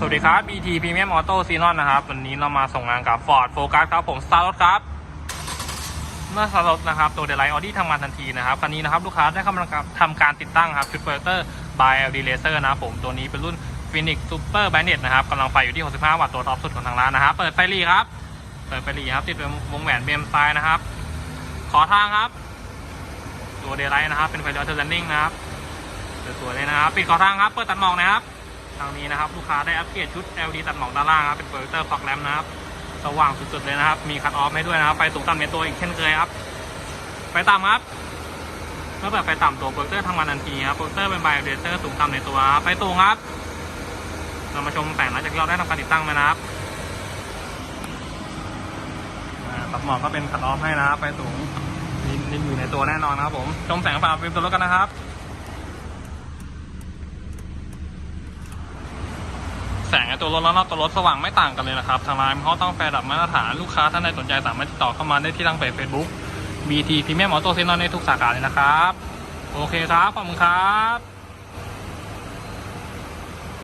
สวัสดีครับ BT Premium Auto s e n o n นะครับ วันนี้เรามาส่งงานกับ Ford Focus ครับผมสตาร์รถครับ เมื่อสตาร์รถนะครับ ตัวเดลไลออดี้ทำงานทันทีนะครับ คันนี้นะครับ ลูกค้าได้กำลังทำการติดตั้งครับ ชุดโปรเจคเตอร์ by LD Laser นะครับผม ตัวนี้เป็นรุ่น Phoenix Super Bandit นะครับกำลังไฟอยู่ที่ 65 วัตต์ตัวท็อปสุดของทางร้านนะครับ เปิดไฟหลีครับ เปิดไฟหลีครับ ติดเป็นวงแหวนเบมไซนะครับ ขอทางครับ ตัวเดลไลนะครับ เป็นไฟเลี้ยวเทอร์เรนนิ่งนะครับสวยๆเลยนะครับ ปิดขอทางครับ เปิดตัดหมอกนะครับ ทางนี้นะครับลูกค้าได้อัปเกรดชุด LED ตัดหมอกด้านล่างครับเป็นโปรเจคเตอร์ฟอกแลมนะครับสว่างสุดๆเลยนะครับ มีคัทออฟให้ด้วยนะครับไฟสูงต่ำในตัวอีกเช่นเคยครับไฟต่ำครับเมื่อเปิดไฟต่ำตัวโปรเจคเตอร์ทำงานทันทีครับโปรเจคเตอร์เป็นไบโอเดเตอร์สูงต่ำในตัวครับไฟสูงครับเรามาชมแต่งหลังจากที่เราได้ทำการติดตั้งไปนะครับตัดหมอกก็เป็นคัทออฟให้นะครับไฟสูงนี่อยู่ในตัวแน่นอนนะครับผมชมแสงไฟฟ้าเป็นตัวรถกันนะครับ แสงในตัวรถและนอกตัวรถสว่างไม่ต่างกันเลยนะครับทางร้านเขาต้องแฟร์ดับมาตรฐานลูกค้าท่านใดสนใจสามารถติดต่อเข้ามาได้ที่ทางเพจ Facebook BT Premium Auto Center ในทุกสาขาเลยนะครับ โอเคครับ ขอบคุณครับ